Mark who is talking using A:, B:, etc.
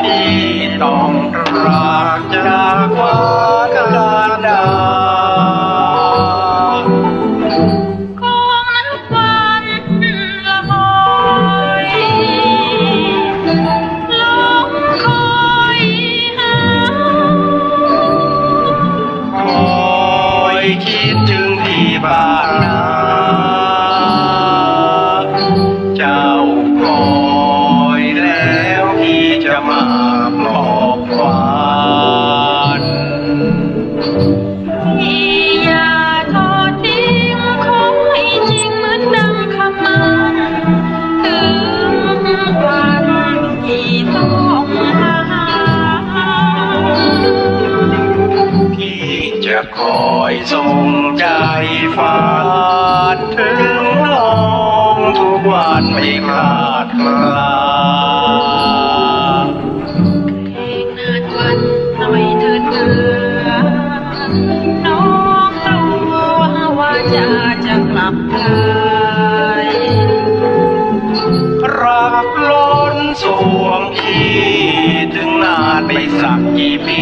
A: ที่ต้องรักจากฟ้ากานดาของน้ำ
B: ฟันละหอยลงคอยหาคอยคิดถึงที่บ้า
A: นนา คอยส่งใจฝันถึงน้องทุกวันไม่คลาดคลา
B: เพลงนานวันหน่อยเถิดเถือน้องกลัวว่าจะจะกลับเลย
A: รักล้นสวงพี่ถึงนานไปสักกี่ปี